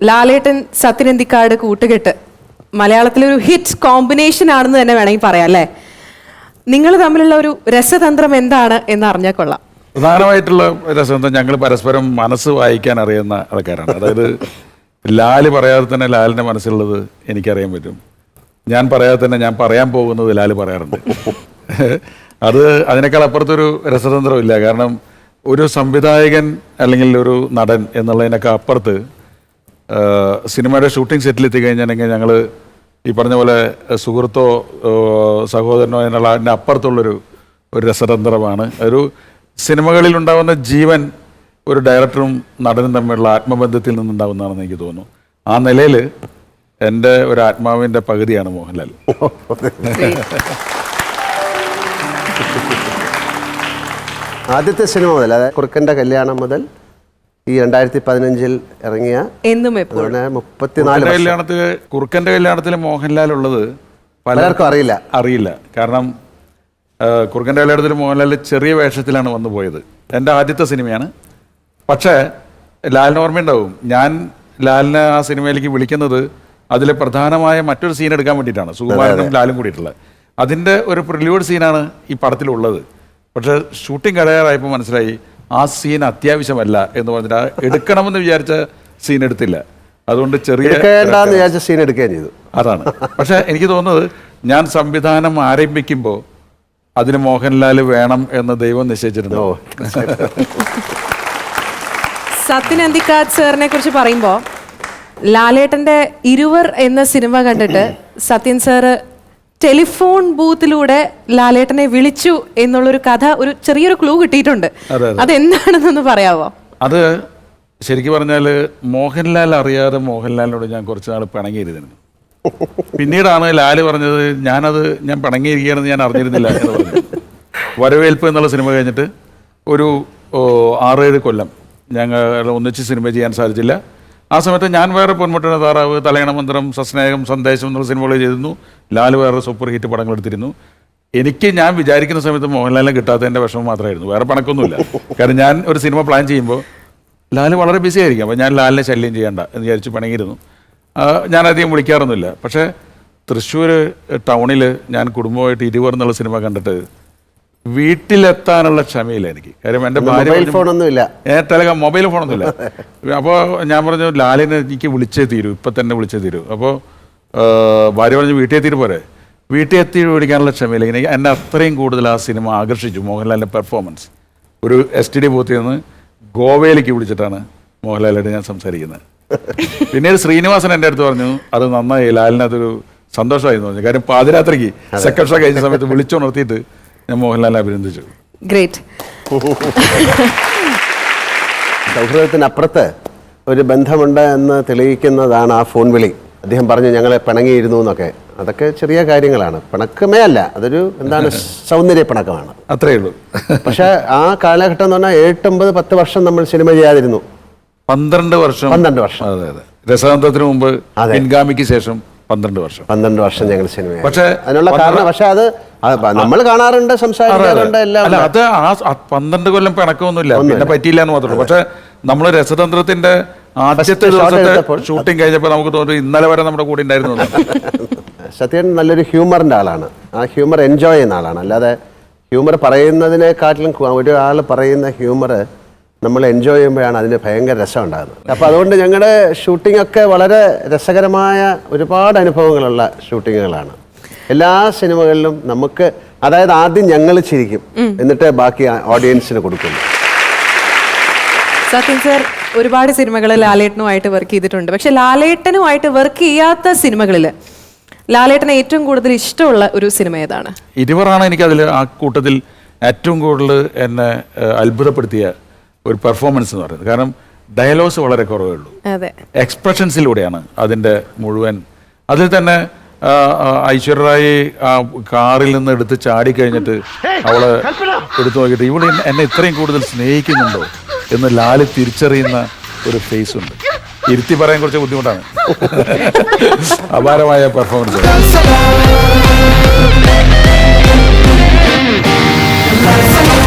ലാലേട്ടൻ സത്യനന്ദിക്കാട് കൂട്ടുകെട്ട് മലയാളത്തിലെ ഒരു ഹിറ്റ് കോമ്പിനേഷൻ ആണെന്ന് തന്നെ വേണമെങ്കിൽ പറയാം അല്ലേ? നിങ്ങൾ തമ്മിലുള്ള ഒരു രസതന്ത്രം എന്താണ് എന്ന് അറിഞ്ഞാൽ കൊള്ളാം. പ്രധാനമായിട്ടുള്ള രസതന്ത്രം ഞങ്ങൾ പരസ്പരം മനസ്സ് വായിക്കാൻ അറിയുന്ന ആൾക്കാരാണ്. അതായത് ലാൽ പറയാതെ തന്നെ ലാലിന്റെ മനസ്സിലുള്ളത് എനിക്കറിയാൻ പറ്റും. ഞാൻ പറയാതെ തന്നെ ഞാൻ പറയാൻ പോകുന്നത് ലാൽ പറയാറുണ്ട്. അത് അതിനേക്കാൾ അപ്പുറത്തൊരു രസതന്ത്രമില്ല കാരണം ഒരു സംവിധായകൻ അല്ലെങ്കിൽ ഒരു നടൻ എന്നുള്ളതിനൊക്കെ അപ്പുറത്ത് സിനിമയുടെ ഷൂട്ടിംഗ് സെറ്റിലെത്തി എത്തിക്കഴിഞ്ഞാണെങ്കിൽ ഞങ്ങൾ ഈ പറഞ്ഞ പോലെ സുഹൃത്തോ സഹോദരനോ എന്നുള്ള അതിന്റെ അപ്പുറത്തുള്ളൊരു ഒരു രസതന്ത്രമാണ്. ഒരു സിനിമകളിൽ ഉണ്ടാകുന്ന ജീവൻ ഒരു ഡയറക്ടറും നടനും തമ്മിലുള്ള ആത്മബന്ധത്തിൽ നിന്നുണ്ടാകുന്നതാണെന്ന് എനിക്ക് തോന്നുന്നു. ആ നിലയിൽ എന്റെ ഒരു ആത്മാവിന്റെ പകുതിയാണ് മോഹൻലാൽ. ആദ്യത്തെ സിനിമ മുതൽ അതായത് കുറുക്കന്റെ കല്യാണം മുതൽ ഈ രണ്ടായിരത്തി പതിനഞ്ചിൽ ഇറങ്ങിയ എന്നും എപ്പോഴും. കല്യാണത്തിൽ മുപ്പത്തിനാല് കല്യാണത്തിൽ കല്യാണത്തിൽ മോഹൻലാൽ ഉള്ളത് പലർക്കും അറിയില്ല. അറിയില്ല. കാരണം കുറുക്കന്റെ കുറുക്കന്റെ കല്യാണത്തിൽ മോഹൻലാൽ ചെറിയ വേഷത്തിലാണ് വന്നു പോയത്. എന്റെ ആദ്യത്തെ സിനിമയാണ്. പക്ഷേ ലാലിന് ഓർമ്മയുണ്ടാവും. ഞാൻ ലാലിനെ ആ സിനിമയിലേക്ക് വിളിക്കുന്നത് അതിലെ പ്രധാനമായ മറ്റൊരു സീൻ എടുക്കാൻ വേണ്ടിയിട്ടാണ്. സുകുമാരനും ലാലും കൂടിയിട്ടുള്ളത്. അതിന്റെ ഒരു പ്രില്യൂഡ് സീനാണ് ഈ പടത്തിലുള്ളത്. പക്ഷേ ഷൂട്ടിംഗ് കഴിയാറായപ്പോൾ മനസ്സിലായി. ആ സീൻ അത്യാവശ്യമല്ല എന്ന് പറഞ്ഞിട്ട് ആ എടുക്കണമെന്ന് വിചാരിച്ച സീൻ എടുത്തില്ല. അതുകൊണ്ട് ചെറിയ എടുക്കേണ്ടെന്ന് വിചാരിച്ച സീൻ എടുക്കുകയും ചെയ്തു. അതാണ്. പക്ഷെ എനിക്ക് തോന്നുന്നത് ഞാൻ സംവിധാനം ആരംഭിക്കുമ്പോൾ അതിന് മോഹൻലാൽ വേണം എന്ന് ദൈവം നിശ്ചയിച്ചിട്ടുണ്ട് സത്യൻ സത്യനന്ദിക്കാട് സാറിനെ കുറിച്ച് പറയുമ്പോൾ ലാലേട്ടന്റെ ഇരുവർ എന്ന സിനിമ കണ്ടിട്ട് സത്യൻ സാറ് ടെലിഫോൺ ബൂത്തിലൂടെ ലാലേട്ടനെ വിളിച്ചു എന്നുള്ളൊരു കഥ ഒരു ചെറിയൊരു ക്ലൂ കിട്ടിയിട്ടുണ്ട്. അത് അതെന്താണെന്നൊന്ന് പറയാവോ? അത് ശരിക്കും പറഞ്ഞാൽ മോഹൻലാൽ അറിയാതെ മോഹൻലാലിനോട് ഞാൻ കുറച്ച് നാൾ പിണങ്ങിയിരുന്നിരുന്നു. പിന്നീടാണ് ലാൽ പറഞ്ഞത് ഞാനത് ഞാൻ പിണങ്ങിയിരിക്കുകയാണെന്ന് ഞാൻ അറിഞ്ഞിരുന്നില്ല എന്ന് പറഞ്ഞു. വരവേൽപ്പ് എന്നുള്ള സിനിമ കഴിഞ്ഞിട്ട് ഒരു ആറേഴ് കൊല്ലം ഞങ്ങൾ ഒന്നിച്ച് സിനിമ ചെയ്യാൻ സാധിച്ചില്ല. ആ സമയത്ത് ഞാൻ വേറെ പൊന്മുട്ടണ താറാവ് തലയണ മന്ത്രം സസ്നേഹം സന്ദേശം എന്നുള്ള സിനിമകൾ ചെയ്തിരുന്നു. ലാൽ വേറെ സൂപ്പർ ഹിറ്റ് പടങ്ങൾ എടുത്തിരുന്നു. എനിക്ക് ഞാൻ വിചാരിക്കുന്ന സമയത്ത് മോഹൻലാലിനെ കിട്ടാത്തതിന്റെ വിഷമം മാത്രമായിരുന്നു. വേറെ പണക്കൊന്നുമില്ല. കാരണം ഞാൻ ഒരു സിനിമ പ്ലാൻ ചെയ്യുമ്പോൾ ലാൽ വളരെ ബിസി ആയിരിക്കും. അപ്പോൾ ഞാൻ ലാലിനെ ശല്യം ചെയ്യണ്ട എന്ന് വിചാരിച്ച് പണങ്ങിയിരുന്നു. ഞാൻ വിളിക്കാറൊന്നുമില്ല. പക്ഷേ തൃശ്ശൂർ ടൗണിൽ ഞാൻ കുടുംബമായിട്ട് ഇരുവർ എന്നുള്ള സിനിമ കണ്ടിട്ട് വീട്ടിലെത്താനുള്ള ക്ഷമയില്ല എനിക്ക് കാര്യം എന്റെ ഭാര്യ മൊബൈൽ പറഞ്ഞു, ഏ ടെലഗ്രാം മൊബൈൽ ഫോണൊന്നുമില്ല. അപ്പോൾ ഞാൻ പറഞ്ഞു ലാലിന് എനിക്ക് വിളിച്ചേ തീരൂ ഇപ്പം തന്നെ വിളിച്ചേ തീരൂ. അപ്പോൾ ഭാര്യ പറഞ്ഞു വീട്ടിൽ എത്തിയിട്ട് പോരെ. വീട്ടിൽ എത്തി വിളിക്കാനുള്ള ക്ഷമയില്ല. ഇങ്ങനെ എന്നെ അത്രയും കൂടുതൽ ആ സിനിമ ആകർഷിച്ചു മോഹൻലാലിന്റെ പെർഫോമൻസ് ഒരു എസ് ടി ഡി ബൂത്തിൽ നിന്ന് ഗോവയിലേക്ക് വിളിച്ചിട്ടാണ് മോഹൻലാലായിട്ട് ഞാൻ സംസാരിക്കുന്നത്. പിന്നീട് ശ്രീനിവാസൻ എന്റെ അടുത്ത് പറഞ്ഞു അത് നന്നായി ലാലിനതൊരു സന്തോഷമായി തോന്നി കാര്യം പാതിരാത്രിക്ക് സെക്കൻഡ് ഷോ കഴിഞ്ഞ സമയത്ത് വിളിച്ചുണർത്തിയിട്ട് ഞാൻ മോഹൻലാൽ അഭിനന്ദിച്ചു. ഗ്രേറ്റ് സൗഹൃദത്തിനപ്പുറത്ത് ഒരു ബന്ധമുണ്ട് എന്ന് തെളിയിക്കുന്നതാണ് ആ ഫോൺ വിളി. അദ്ദേഹം പറഞ്ഞു ഞങ്ങളെ പിണങ്ങിയിരുന്നു എന്നൊക്കെ. അതൊക്കെ ചെറിയ കാര്യങ്ങളാണ്. പിണക്കമേ അല്ല. അതൊരു എന്താണ് സൗന്ദര്യ പിണക്കമാണ്. അത്രേ ഉള്ളൂ. പക്ഷെ ആ കാലഘട്ടം എന്ന് പറഞ്ഞാൽ എട്ടൊമ്പത് പത്ത് വർഷം നമ്മൾ സിനിമ ചെയ്യാതിരുന്നു. പന്ത്രണ്ട് വർഷം. പന്ത്രണ്ട് വർഷം. അതെ അതെ. രസതന്ത്രത്തിന് മുമ്പ്. പിൻഗാമിക്ക് ശേഷം പന്ത്രണ്ട് വർഷം. പന്ത്രണ്ട് വർഷം ഞങ്ങൾ സിനിമ പക്ഷേ അതിനുള്ള കാരണം പക്ഷെ അത് നമ്മൾ കാണാറുണ്ട് സംസാരിക്കാറുണ്ട് എല്ലാം അല്ല അത് ആ പന്ത്രണ്ട് കൊല്ലം പിണക്കമൊന്നുമില്ല. പിന്നെ പറ്റിയില്ല എന്ന് മാത്രമേ പക്ഷെ നമ്മൾ രസതന്ത്രത്തിന്റെ ആദ്യത്തെ ദിവസത്തെ ഷൂട്ടിംഗ് കഴിഞ്ഞപ്പോൾ നമുക്ക് തോന്നി ഇന്നലെ വരെ നമ്മുടെ കൂടെ ഉണ്ടായിരുന്നു. സത്യൻ നല്ലൊരു ഹ്യൂമറിന്റെ ആളാണ്. ആ ഹ്യൂമർ എൻജോയ് ചെയ്യുന്ന ആളാണ്. അല്ലാതെ ഹ്യൂമർ പറയുന്നതിനെക്കാട്ടിലും ഒരാൾ പറയുന്ന ഹ്യൂമർ നമ്മൾ എൻജോയ് ചെയ്യുമ്പോഴാണ് അതിന് ഭയങ്കര രസം ഉണ്ടാകുന്നത് അപ്പോൾ അതുകൊണ്ട് ഞങ്ങളുടെ ഷൂട്ടിംഗ് ഒക്കെ വളരെ രസകരമായ ഒരുപാട് അനുഭവങ്ങളുള്ള ഷൂട്ടിങ്ങുകളാണ് എല്ലാ സിനിമകളിലും നമുക്ക് അതായത് ആദ്യം ഞങ്ങൾ ചിരിക്കും. എന്നിട്ട് ബാക്കി ഓഡിയൻസിന് കൊടുക്കുന്നു. സത്യൻ സാർ ഒരുപാട് സിനിമകൾ ലാലേട്ടനുമായിട്ട് വർക്ക് ചെയ്തിട്ടുണ്ട്. പക്ഷെ ലാലേട്ടനുമായിട്ട് വർക്ക് ചെയ്യാത്ത സിനിമകളിൽ ലാലേട്ടന് ഏറ്റവും കൂടുതൽ ഇഷ്ടമുള്ള ഒരു സിനിമ ഏതാണ്? ഇരുവറാണ് എനിക്ക് അതിൽ ആ കൂട്ടത്തിൽ ഏറ്റവും കൂടുതൽ എന്നെ അത്ഭുതപ്പെടുത്തിയ ഒരു പെർഫോമൻസ് എന്ന് പറയുന്നത്. കാരണം ഡയലോഗ്സ് വളരെ കുറവേ ഉള്ളൂ. അതെ. എക്സ്പ്രഷൻസിലൂടെയാണ് അതിന്റെ മുഴുവൻ. അതിൽ തന്നെ ഐശ്വര്യറായി ആ, ഐശ്വര്യ റായി ആ കാറിൽ നിന്ന് എടുത്ത് ചാടി കഴിഞ്ഞിട്ട് അവൾ എടുത്തു നോക്കിയിട്ട് ഇവിടെ എന്നെ ഇത്രയും കൂടുതൽ സ്നേഹിക്കുന്നുണ്ടോ? എന്ന് ലാൽ തിരിച്ചറിയുന്ന ഒരു ഫേസ് ഉണ്ട്. ഇരുത്തി പറയാൻ കുറച്ച് ബുദ്ധിമുട്ടാണ്. അപാരമായ പെർഫോമൻസ് Barcelona.